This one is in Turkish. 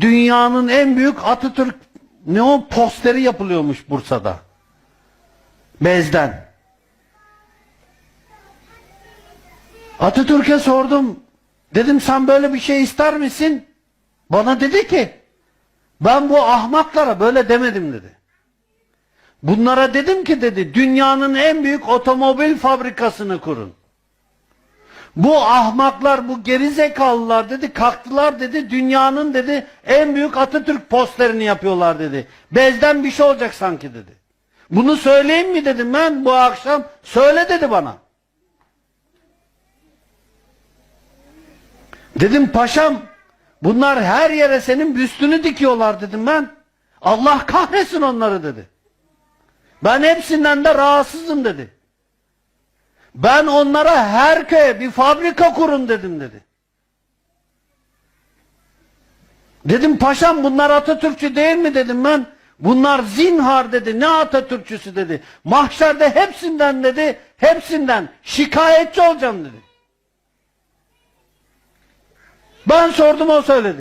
Dünyanın en büyük Atatürk ne o posteri yapılıyormuş Bursa'da. Bezden. Atatürk'e sordum. Dedim sen böyle bir şey ister misin? Bana dedi ki ben bu ahmaklara böyle demedim dedi. Bunlara dedim ki dedi dünyanın en büyük otomobil fabrikasını kurun. Bu ahmaklar, bu gerizekalılar dedi, kalktılar dedi, dünyanın dedi en büyük Atatürk posterini yapıyorlar dedi. Bezden bir şey olacak sanki dedi. Bunu söyleyeyim mi dedim ben bu akşam. Söyle dedi bana. Dedim paşam bunlar her yere senin büstünü dikiyorlar dedim ben. Allah kahretsin onları dedi. Ben hepsinden de rahatsızım dedi. Ben onlara her köye bir fabrika kurun dedim dedi. Dedim paşam bunlar Atatürkçü değil mi dedim ben. Bunlar zinhar dedi. Ne Atatürkçüsü dedi. Mahşerde hepsinden dedi. Hepsinden şikayetçi olacağım dedi. Ben sordum o söyledi.